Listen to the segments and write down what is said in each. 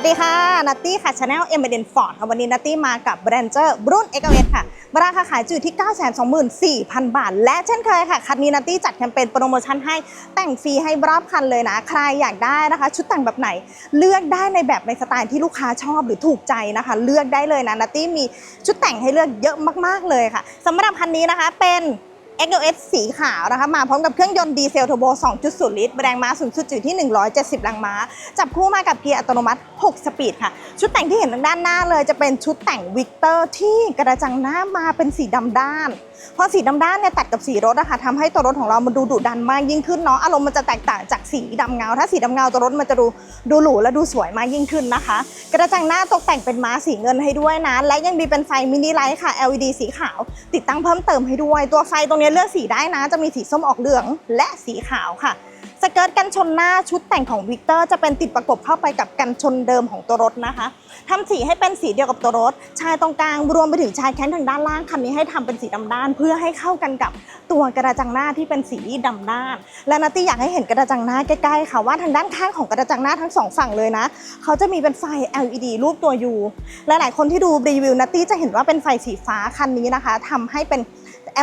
วัสดีค่ะ นัตตี้ค่ะชาแนลเอ็มเบเดนฟอร์ดค่ะ วันนี้นัตตี้มากับแบรนเจอร์รุ่นเอ็กเวค่ะ ราคาขายอยู่ที่ 924,000 บาท และเช่นเคยค่ะ คันนี้นัตตี้จัดแคมเปญโปรโมชั่นให้แต่งฟรีให้รอบคันเลยนะ ใครอยากได้นะคะ ชุดแต่งแบบไหน เลือกได้ในแบบในสไตล์ที่ลูกค้าชอบหรือถูกใจนะคะ เลือกได้เลยนะนัตตี้มีชุดแต่งให้เลือกเยอะมาก ๆเลยค่ะสำหรับคันนี้นะคะเป็น XLS สีขาวนะคะ มาพร้อมกับเครื่องยนต์ดีเซลเทอร์โบ 2.0 ลิตร แรงม้าสูงสุดอยู่ที่ 170 แรงม้า จับคู่มากับเกียร์อัตโนมัติ 6 สปีดค่ะ ชุดแต่งที่เห็นทางด้านหน้าเลยจะเป็นชุดแต่งวิกเตอร์ที่กระจังหน้ามาเป็นสีดำด้านพอสีดำด้านเนี่ยตัดกับสีรถนะคะทำให้ตัวรถของเรามันดูดุดันมากยิ่งขึ้นเนาะอารมณ์มันจะแตกต่างจากสีดำเงา ถ้าสีดำเงาตัวรถมันจะดูดูหรูและดูสวยมากยิ่งขึ้นนะคะ กระจังหน้าตกแต่งเป็นม้าสีเงินให้ด้วยนะและยังมีเป็นไฟมินิไลท์ค่ะ LED สีขาว ติดตั้งเพิ่มเติมให้ด้วยตัวไฟตรงนี้เลือกสีได้นะ จะมีสีส้มออกเหลืองและสีขาวค่ะ สเกิร์ตกันชนหน้าชุดแต่งของวิกเตอร์จะเป็นติดประกบเข้าไปกับกันชนเดิมของตัวรถนะคะทำสีให้เป็นสีเดียวกับตัวรถ ชายตรงกลางรวมไปถึงชายแข้งทางด้านล่างคันนี้ให้ทำเป็นสีดำด้าน เพื่อให้เข้ากันกับตัวกระจังหน้าที่เป็นสีดำด้าน และนัตตี้อยากให้เห็นกระจังหน้าใกล้ๆค่ะว่าทางด้านข้างของกระจังหน้าทั้งสองฝั่งเลยนะ เขาจะมีเป็นไฟ LED รูปตัว U และหลายคนที่ดูรีวิวนัตตี้จะเห็นว่าเป็นไฟสีฟ้าคันนี้นะคะทำให้เป็น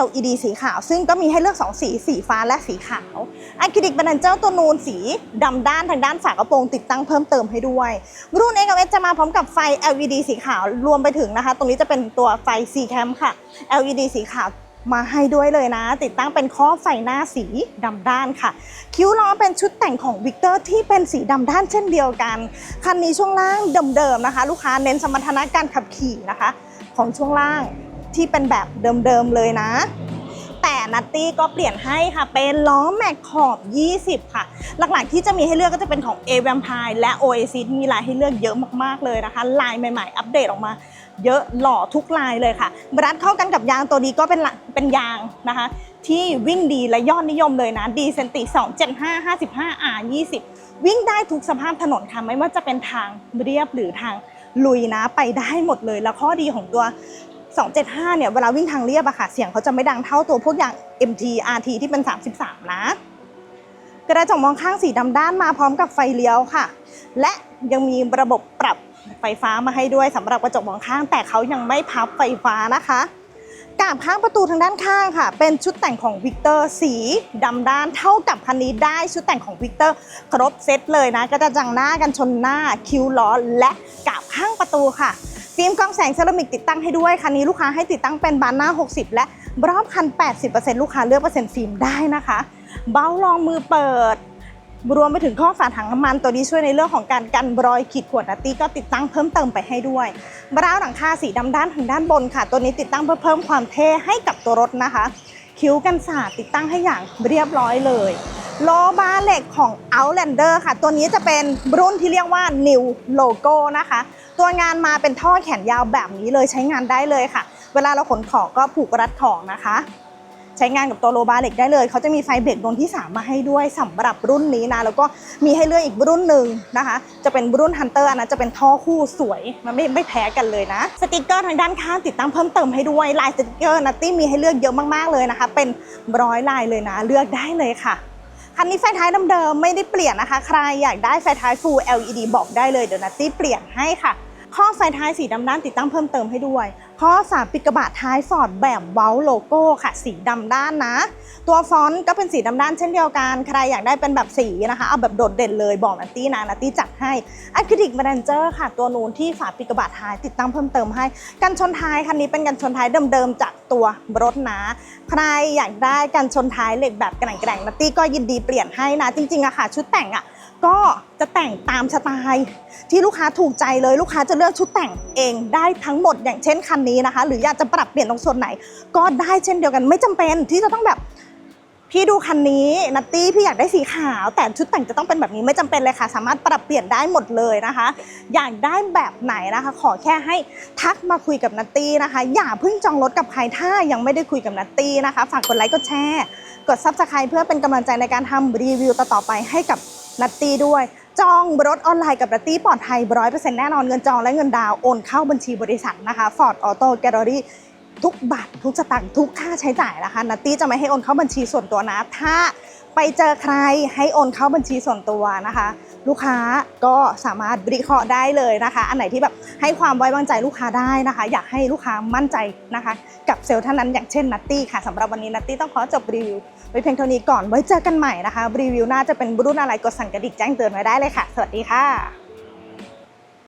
LED สีขาว ซึ่งก็มีให้เลือก 2 สี สีฟ้าและสีขาวอะคริลิกบันเจอร์ตัวนูนสีดำด้านทางด้านฝากระโปรงติดตั้งเพิ่มเติมให้ด้วย รุ่น x l s จะมาพร้อมกับไฟ LED สีขาวรวมไปถึงนะคะ ตรงนี้จะเป็นตัวไฟ C cam ค่ะ LED สีขาวมาให้ด้วยเลยนะ ติดตั้งเป็นข้อไฟหน้าสีดำด้านค่ะ คิ้วล้อเป็นชุดแต่งของวิกเตอร์ที่เป็นสีดำด้านเช่นเดียวกัน คันนี้ช่วงล่างเดิมๆนะคะ ลูกค้าเน้นสมรรถนะการขับขี่นะคะ ของช่วงล่าง ที่เป็นแบบเดิมๆเลยนะ แต่นัตตี้ก็เปลี่ยนให้ค่ะ เป็นล้อแม็กขอบ 20 ค่ะ หลักๆที่จะมีให้เลือกก็จะเป็นของ a v a m p i r e และ Oasis มีลายให้เลือกเยอะมากๆเลยนะคะ ลายใหม่ๆ อัปเดตออกมาเยอะหล่อทุกลายเลยค่ะบรัดเข้ากันกับยางตัวนี้ก็เป็นเป็นยางนะคะ ที่วิ่งดีและยอดนิยมเลยนะดีเซนติ275 55 R 20 วิ่งได้ทุกสภาพถนนค่ะ ไม่ว่าจะเป็นทางเรียบหรือทางลุยนะไปได้หมดเลย แล้วข้อดีของตัว 275 เนี่ย เวลาวิ่งทางเรียบอะค่ะ เสียงเขาจะไม่ดังเท่าตัวพวกอย่าง MT RT ที่เป็น 33 นะ กระจกมองข้างสีดำด้านมาพร้อมกับไฟเลี้ยวค่ะ และยังมีระบบปรับไฟฟ้ามาให้ด้วยสำหรับกระจกมองข้าง แต่เขายังไม่พับไฟฟ้านะคะกาบข้างประตูทางด้านข้างค่ะ เป็นชุดแต่งของวิกเตอร์สีดำด้านเท่ากับคันนี้ได้ชุดแต่งของวิกเตอร์ครบเซตเลยนะกระจังหน้ากันชนหน้าคิ้วล้อและกาบข้างประตูค่ะ ฟิล์มกล้องแสงเซรามิกติดตั้งให้ด้วย คันนี้ลูกค้าให้ติดตั้งเป็นบานหน้า 60 และรอบคัน 80%ลูกค้าเลือกเปอร์เซ็นต์ฟิล์มได้นะคะ เบ้ารองมือเปิด รวมไปถึงข้อฝาถังน้ำมันตัวนี้ช่วยในเรื่องของการกันรอยขีดข่วนนัตตี้ก็ติดตั้งเพิ่มเติมไปให้ด้วยบราวหลังคาสีดำด้านทางด้านบนค่ะ ตัวนี้ติดตั้งเพื่อเพิ่มความเท่ให้กับตัวรถนะคะ คิ้วกันสาดติดตั้งให้อย่างเรียบร้อยเลยโลบาเหล็กของ Outlander ค่ะ ตัวนี้จะเป็นรุ่นที่เรียกว่า New Logo นะคะ ตัวงานมาเป็นท่อแขนยาวแบบนี้เลยใช้งานได้เลยค่ะ เวลาเราขนของก็ผูกรัดของนะคะ ใช้งานกับตัวโลบาเหล็กได้เลยเขาจะมีไฟเบรกดวงที่ 3 มาให้ด้วยสำหรับรุ่นนี้นะแล้วก็มีให้เลือกอีกรุ่นหนึ่งนะคะ จะเป็นรุ่นฮันเตอร์อันนั้นจะเป็นท่อคู่สวยมันไม่ไม่แพ้กันเลยนะสติกเกอร์ทางด้านข้างติดตั้งเพิ่มเติมให้ด้วยลายสติกเกอร์นัตตี้มีให้เลือกเยอะมากๆเลยนะคะ เป็นร้อยลายเลยนะเลือกได้เลยค่ะคันนี้ไฟท้ายเดิมๆไม่ได้เปลี่ยนนะคะ ใครอยากได้ไฟท้าย Full LED บอกได้เลยเดี๋ยวนัตตี้เปลี่ยนให้ค่ะ ข้อไฟท้ายสีดำด้านติดตั้งเพิ่มเติมให้ด้วยข้อฝาปิดกระบะท้ายฟอร์ดแบบเว้าโลโก้ค่ะ สีดำด้านนะ ตัวฟอนต์ก็เป็นสีดำด้านเช่นเดียวกัน ใครอยากได้เป็นแบบสีนะคะ เอาแบบโดดเด่นเลยบอกนัตตี้นะนัตตี้จัดให้อะคริลิกแมนเจอร์ค่ะ ตัวนูนที่ฝาปิดกระบะท้ายติดตั้งเพิ่มเติมให้ กันชนท้ายคันนี้เป็นกันชนท้ายเดิมๆจากตัวรถนะ ใครอยากได้กันชนท้ายเหล็กแบบแกร่งๆนัตตี้ก็ยินดีเปลี่ยนให้นะ จริงๆอะค่ะ ชุดแต่งอะ ก็จะแต่งตามสไตล์ที่ลูกค้าถูกใจเลยลูกค้าจะเลือกชุดแต่งเองได้ทั้งหมดอย่างเช่นคันนี้นะคะ หรืออยากจะปรับเปลี่ยนตรงส่วนไหน ก็ได้เช่นเดียวกันไม่จำเป็นที่จะต้องแบบ พี่ดูคันนี้นัตตี้พี่อยากได้สีขาว แต่ชุดแต่งจะต้องเป็นแบบนี้ไม่จำเป็นเลยค่ะ สามารถปรับเปลี่ยนได้หมดเลยนะคะ อยากได้แบบไหนนะคะ ขอแค่ให้ทักมาคุยกับนัตตี้นะคะ อย่าเพิ่งจองรถกับใครถ้ายังไม่ได้คุยกับนัตตี้นะคะ ฝากกดไลค์กดแชร์กดซับสไครต์เพื่อเป็นกำลังใจในการทำรีวิวต่อๆไปให้กับนัตตี้ด้วย จองรถออนไลน์กับนัตตี้ปลอดภัยร้อยเปอร์เซ็นต์แน่นอนเงินจองและเงินดาวน์โอนเข้าบัญชีบริษัทนะคะ Ford Auto Gallery ทุกบาททุกสตางค์ทุกค่าใช้จ่ายนะคะนัตตี้จะไม่ให้โอนเข้าบัญชีส่วนตัวนะ ถ้าไปเจอใครให้โอนเข้าบัญชีส่วนตัวนะคะ ลูกค้าก็สามารถวิเคราะห์ได้เลยนะคะ อันไหนที่แบบให้ความไว้วางใจลูกค้าได้นะคะ อยากให้ลูกค้ามั่นใจนะคะ กับเซลล์ท่านนั้นอย่างเช่นนัตตี้ค่ะสำหรับวันนี้นัตตี้ต้องขอจบรีวิวไว้เพียงเท่านี้ก่อนไว้เจอกันใหม่นะคะรีวิวหน่าจะเป็นรุ่นอะไรกดสั่นกระดิ่งแจ้งเตือนไว้ได้เลยค่ะ สวัสดีค่ะ